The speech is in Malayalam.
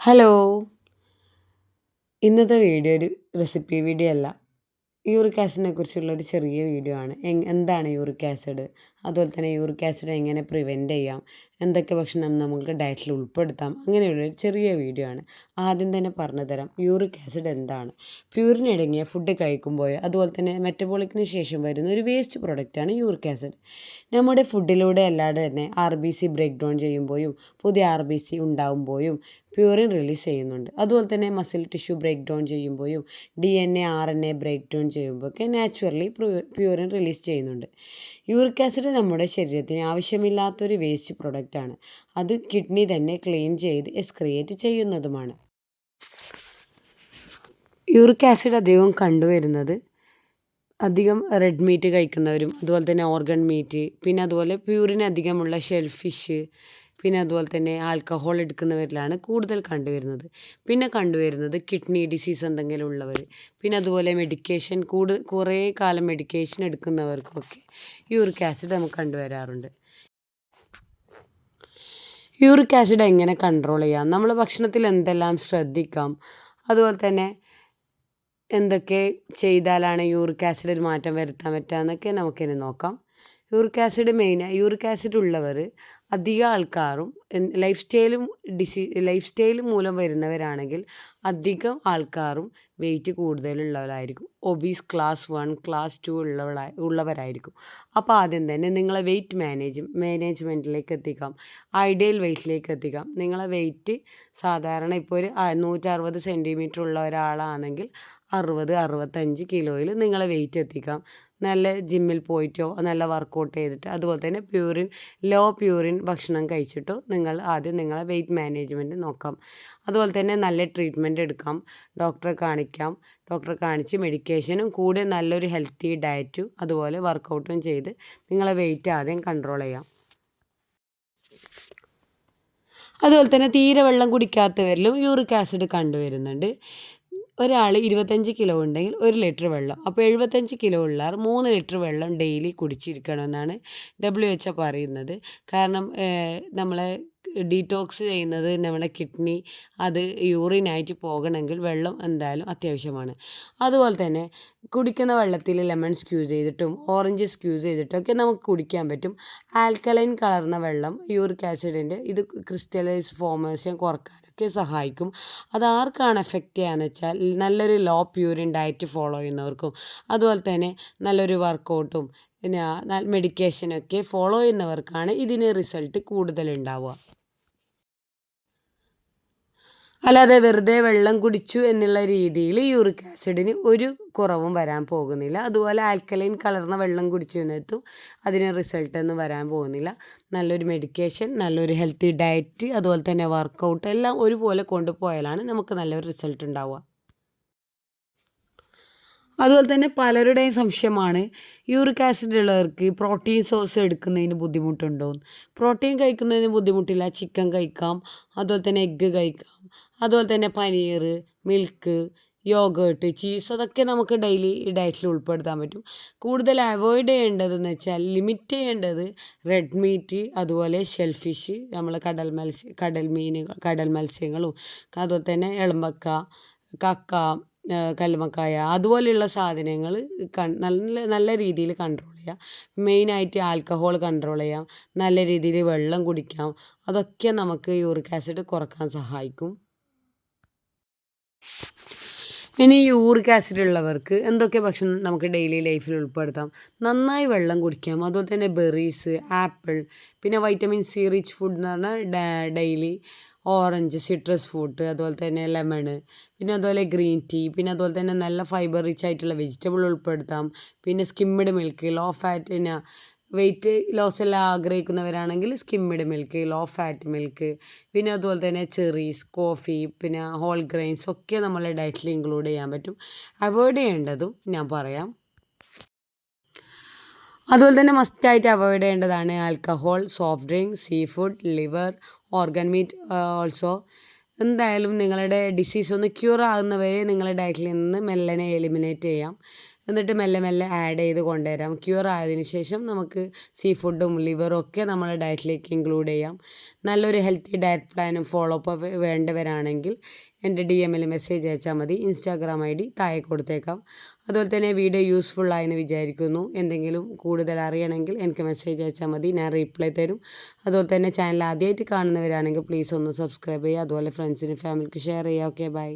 ഹലോ ഇന്നത്തെ വീഡിയോ ഒരു റെസിപ്പി വീഡിയോ അല്ല. യൂറിക് ആസിഡിനെ കുറിച്ചുള്ള ഒരു ചെറിയ വീഡിയോ ആണ്. എന്താണ് യൂറിക് ആസിഡ് അതുപോലെ തന്നെ യൂറിക് ആസിഡ് എങ്ങനെ പ്രിവെന്റ് ചെയ്യാം എന്തൊക്കെ ഭക്ഷണം നമുക്ക് ഡയറ്റിൽ ഉൾപ്പെടുത്താം അങ്ങനെയുള്ള ഒരു ചെറിയ വീഡിയോ ആണ്. ആദ്യം തന്നെ പറഞ്ഞു തരാം യൂറിക് ആസിഡ് എന്താണ്. പ്യൂരിൻ അടങ്ങിയ ഫുഡ് കഴിക്കുമ്പോൾ അതുപോലെ തന്നെ മെറ്റബോളിക്കിന് ശേഷം വരുന്ന ഒരു വേസ്റ്റ് പ്രൊഡക്റ്റാണ് യൂറിക് ആസിഡ്. നമ്മുടെ ഫുഡിലൂടെ അല്ലാതെ തന്നെ R B C break down ചെയ്യുമ്പോഴും പുതിയ ആർ ബി സി ഉണ്ടാകുമ്പോഴും പ്യൂറിൻ റിലീസ് ചെയ്യുന്നുണ്ട്. അതുപോലെ തന്നെ മസിൽ ടിഷ്യൂ ബ്രേക്ക് ഡൗൺ ചെയ്യുമ്പോഴും D N A R N A break down ചെയ്യുമ്പോഴൊക്കെ naturally purine release ചെയ്യുന്നുണ്ട്. യൂറിക് ആസിഡ് നമ്മുടെ ശരീരത്തിന് ആവശ്യമില്ലാത്തൊരു വേസ്റ്റ് പ്രൊഡക്റ്റാണ് അത് കിഡ്നി തന്നെ ക്ലീൻ ചെയ്ത് എക്സ്ക്രിയേറ്റ് ചെയ്യുന്നതുമാണ്. യൂറിക് ആസിഡ് അധികം കണ്ടുവരുന്നത് അധികം റെഡ് മീറ്റ് കഴിക്കുന്നവരും അതുപോലെ തന്നെ ഓർഗൺ മീറ്റ് പിന്നെ അതുപോലെ പ്യൂറിൻ അധികമുള്ള ഷെൽ ഫിഷ് പിന്നെ അതുപോലെ തന്നെ ആൽക്കഹോൾ എടുക്കുന്നവരിലാണ് കൂടുതൽ കണ്ടുവരുന്നത്. പിന്നെ കണ്ടുവരുന്നത് കിഡ്നി ഡിസീസ് എന്തെങ്കിലും ഉള്ളവർ പിന്നെ അതുപോലെ മെഡിക്കേഷൻ കൂടു കുറേ കാലം മെഡിക്കേഷൻ എടുക്കുന്നവർക്കൊക്കെ യൂറിക് ആസിഡ് നമുക്ക് കണ്ടുവരാറുണ്ട്. യൂറിക് ആസിഡ് എങ്ങനെ കൺട്രോൾ ചെയ്യാം? നമ്മൾ ഭക്ഷണത്തിൽ എന്തെല്ലാം ശ്രദ്ധിക്കാം? അതുപോലെ തന്നെ എന്തൊക്കെ ചെയ്താലാണ് യൂറിക് ആസിഡിൽ മാറ്റം വരുത്താൻ പറ്റുക എന്നൊക്കെ നമുക്കിനി നോക്കാം. Uric acid main uric acid ഉള്ളവർ അധികം ആൾക്കാരും ലൈഫ് സ്റ്റൈലും ഡിസീ ലൈഫ് സ്റ്റൈൽ മൂലം വരുന്നവരാണെങ്കിൽ അധികം ആൾക്കാരും weight കൂടുതലുള്ളവരായിരിക്കും. Obese class one class two ഉള്ളവരാ ഉള്ളവരായിരിക്കും. അപ്പോൾ ആദ്യം തന്നെ നിങ്ങളെ വെയിറ്റ് മാനേജ് മാനേജ്മെന്റിലേക്ക് എത്തിക്കാം. ഐഡിയൽ വെയിറ്റിലേക്ക് എത്തിക്കാം. നിങ്ങളെ വെയിറ്റ് സാധാരണ ഇപ്പോൾ ഒരു നൂറ്ററുപത് സെന്റിമീറ്റർ ഉള്ള ഒരാളാണെങ്കിൽ അറുപത് അറുപത്തഞ്ച് കിലോയിൽ നിങ്ങളെ വെയിറ്റ് എത്തിക്കാം. നല്ല ജിമ്മിൽ പോയിട്ടോ നല്ല വർക്കൗട്ട് ചെയ്തിട്ട് അതുപോലെ തന്നെ പ്യൂറിൻ ലോ പ്യൂറിൻ ഭക്ഷണം കഴിച്ചിട്ടോ നിങ്ങൾ ആദ്യം നിങ്ങളെ വെയിറ്റ് മാനേജ്മെന്റ് നോക്കാം. അതുപോലെ തന്നെ നല്ല ട്രീറ്റ്മെന്റ് എടുക്കാം. ഡോക്ടറെ കാണിക്കാം. ഡോക്ടറെ കാണിച്ച് മെഡിക്കേഷനും കൂടെ നല്ലൊരു ഹെൽത്തി ഡയറ്റും അതുപോലെ വർക്കൗട്ടും ചെയ്ത് നിങ്ങളെ വെയിറ്റ് ആദ്യം കൺട്രോൾ ചെയ്യാം. അതുപോലെ തന്നെ തീരെ വെള്ളം കുടിക്കാത്തവരിലും യൂറിക് ആസിഡ് കണ്ടുവരുന്നുണ്ട്. ഒരാൾ ഇരുപത്തഞ്ച് കിലോ ഉണ്ടെങ്കിൽ ഒരു ലിറ്റർ വെള്ളം. അപ്പോൾ എഴുപത്തഞ്ച് കിലോ ഉള്ളവർ മൂന്ന് ലിറ്റർ വെള്ളം ഡെയിലി കുടിച്ചിരിക്കണമെന്നാണ് ഡബ്ല്യു എച്ച് ഒ പറയുന്നത്. കാരണം നമ്മളെ ഡീറ്റോക്സ് ചെയ്യുന്നത് നമ്മുടെ കിഡ്നി അത് യൂറിനായിട്ട് പോകണമെങ്കിൽ വെള്ളം എന്തായാലും അത്യാവശ്യമാണ്. അതുപോലെ തന്നെ കുടിക്കുന്ന വെള്ളത്തിൽ ലെമൺ സ്ക്യൂസ് ചെയ്തിട്ടും ഓറഞ്ച് സ്ക്യൂസ് ചെയ്തിട്ടും ഒക്കെ നമുക്ക് കുടിക്കാൻ പറ്റും. ആൽക്കലൈൻ കളർന്ന വെള്ളം യൂറിക് ആസിഡിന്റെ ഇത് ക്രിസ്റ്റലൈസ് ഫോമേഷൻ കുറക്കാനൊക്കെ സഹായിക്കും. അത് ആർക്കാണ് എഫക്റ്റ് ചെയ്യാന്ന് വെച്ചാൽ നല്ലൊരു ലോ പ്യൂരിൻ ഡയറ്റ് ഫോളോ ചെയ്യുന്നവർക്കും അതുപോലെ തന്നെ നല്ലൊരു വർക്കൗട്ടും പിന്നെ മെഡിക്കേഷനൊക്കെ ഫോളോ ചെയ്യുന്നവർക്കാണ് ഇതിന് റിസൾട്ട് കൂടുതലുണ്ടാവുക. അല്ലാതെ വെറുതെ വെള്ളം കുടിച്ചു എന്നുള്ള രീതിയിൽ യൂറിക് ആസിഡിന് ഒരു കുറവും വരാൻ പോകുന്നില്ല. അതുപോലെ ആൽക്കലൈൻ കലർന്ന വെള്ളം കുടിച്ചു എന്നെത്തും അതിന് റിസൾട്ടൊന്നും വരാൻ പോകുന്നില്ല. നല്ലൊരു മെഡിക്കേഷൻ നല്ലൊരു ഹെൽത്തി ഡയറ്റ് അതുപോലെ തന്നെ വർക്കൗട്ട് എല്ലാം ഒരുപോലെ കൊണ്ടുപോയാലാണ് നമുക്ക് നല്ലൊരു റിസൾട്ട് ഉണ്ടാവുക. അതുപോലെ തന്നെ പലരുടെയും സംശയമാണ് യൂറിക് ആസിഡ് ഉള്ളവർക്ക് പ്രോട്ടീൻ സോസ് എടുക്കുന്നതിന് ബുദ്ധിമുട്ടുണ്ടോ പ്രോട്ടീൻ കഴിക്കുന്നതിന് ബുദ്ധിമുട്ടില്ല ചിക്കൻ കഴിക്കാം അതുപോലെ തന്നെ എഗ്ഗ് കഴിക്കാം. അതുപോലെ തന്നെ പനീർ മിൽക്ക് യോഗേർട്ട് ചീസ് അതൊക്കെ നമുക്ക് ഡെയിലി ഡയറ്റിൽ ഉൾപ്പെടുത്താൻ പറ്റും. കൂടുതൽ അവോയ്ഡ് ചെയ്യേണ്ടതെന്ന് വെച്ചാൽ ലിമിറ്റ് ചെയ്യേണ്ടത് റെഡ് മീറ്റ് അതുപോലെ ഷെൽഫിഷ് നമ്മൾ കടൽ മത്സ്യ കടൽ മീനുകൾ കടൽ മത്സ്യങ്ങളും അതുപോലെ തന്നെ എളമ്പക്ക കക്ക കല്ലുമക്കായ അതുപോലെയുള്ള സാധനങ്ങൾ നല്ല നല്ല രീതിയിൽ കൺട്രോൾ ചെയ്യാം. മെയിനായിട്ട് ആൽക്കഹോൾ കൺട്രോൾ ചെയ്യാം. നല്ല രീതിയിൽ വെള്ളം കുടിക്കാം. അതൊക്കെ നമുക്ക് യൂറിക് ആസിഡ് കുറയ്ക്കാൻ സഹായിക്കും. ഇനി യൂറിക് ആസിഡ് ഉള്ളവർക്ക് എന്തൊക്കെ ഭക്ഷണം നമുക്ക് ഡെയിലി ലൈഫിൽ ഉൾപ്പെടുത്താം? നന്നായി വെള്ളം കുടിക്കാം. അതുപോലെ തന്നെ ബെറീസ് ആപ്പിൾ പിന്നെ വൈറ്റമിൻ സി റിച്ച് ഫുഡ് എന്ന് പറഞ്ഞാൽ ഡെയിലി ഓറഞ്ച് സിട്രസ് ഫ്രൂട്ട് അതുപോലെ തന്നെ ലെമണ് പിന്നെ അതുപോലെ ഗ്രീൻ ടീ പിന്നെ അതുപോലെ തന്നെ നല്ല ഫൈബർ റിച്ച് ആയിട്ടുള്ള വെജിറ്റബിൾ ഉൾപ്പെടുത്താം. പിന്നെ സ്കിമ്മഡ് മിൽക്ക് ലോ ഫാറ്റ് പിന്നെ വെയിറ്റ് ലോസ് എല്ലാം ആഗ്രഹിക്കുന്നവരാണെങ്കിൽ skimmed milk low fat milk പിന്നെ അതുപോലെ തന്നെ ചെറീസ് കോഫി പിന്നെ ഹോൾ ഗ്രെയിൻസ് ഒക്കെ നമ്മളെ ഡയറ്റിൽ ഇൻക്ലൂഡ് ചെയ്യാൻ പറ്റും. അവോയ്ഡ് ചെയ്യേണ്ടതും ഞാൻ പറയാം. അതുപോലെ തന്നെ മസ്റ്റായിട്ട് അവോയ്ഡ് ചെയ്യേണ്ടതാണ് alcohol soft drink sea food liver organ meat also എന്തായാലും നിങ്ങളുടെ ഡിസീസ് ഒന്ന് ക്യൂർ ആകുന്നവരെ നിങ്ങളുടെ ഡയറ്റിൽ നിന്ന് മെല്ലനെ എലിമിനേറ്റ് ചെയ്യാം. എന്നിട്ട് മെല്ലെ മെല്ലെ ആഡ് ചെയ്ത് കൊണ്ടുവരാം. ക്യൂർ ആയതിനു ശേഷം നമുക്ക് സീ ഫുഡും ലിവറും ഒക്കെ നമ്മുടെ ഡയറ്റിലേക്ക് ഇൻക്ലൂഡ് ചെയ്യാം. നല്ലൊരു ഹെൽത്തി ഡയറ്റ് പ്ലാനും ഫോളോ അപ്പ് വേണ്ടവരാണെങ്കിൽ എന്റെ ഡി എമ്മിൽ മെസ്സേജ് അയച്ചാൽ മതി. ഇൻസ്റ്റാഗ്രാം ഐ ഡി താഴെ കൊടുത്തേക്കാം. അതുപോലെ തന്നെ വീഡിയോ യൂസ്ഫുൾ ആയെന്ന് വിചാരിക്കുന്നു. എന്തെങ്കിലും കൂടുതൽ അറിയണമെങ്കിൽ എനിക്ക് മെസ്സേജ് അയച്ചാൽ മതി. ഞാൻ റീപ്ലൈ തരും. അതുപോലെ തന്നെ ചാനൽ ആദ്യമായിട്ട് കാണുന്നവരാണെങ്കിൽ പ്ലീസ് ഒന്ന് സബ്സ്ക്രൈബ് ചെയ്യുക. അതുപോലെ ഫ്രണ്ട്സിനും ഫാമിലിക്ക് ഷെയർ ചെയ്യുക. Okay bye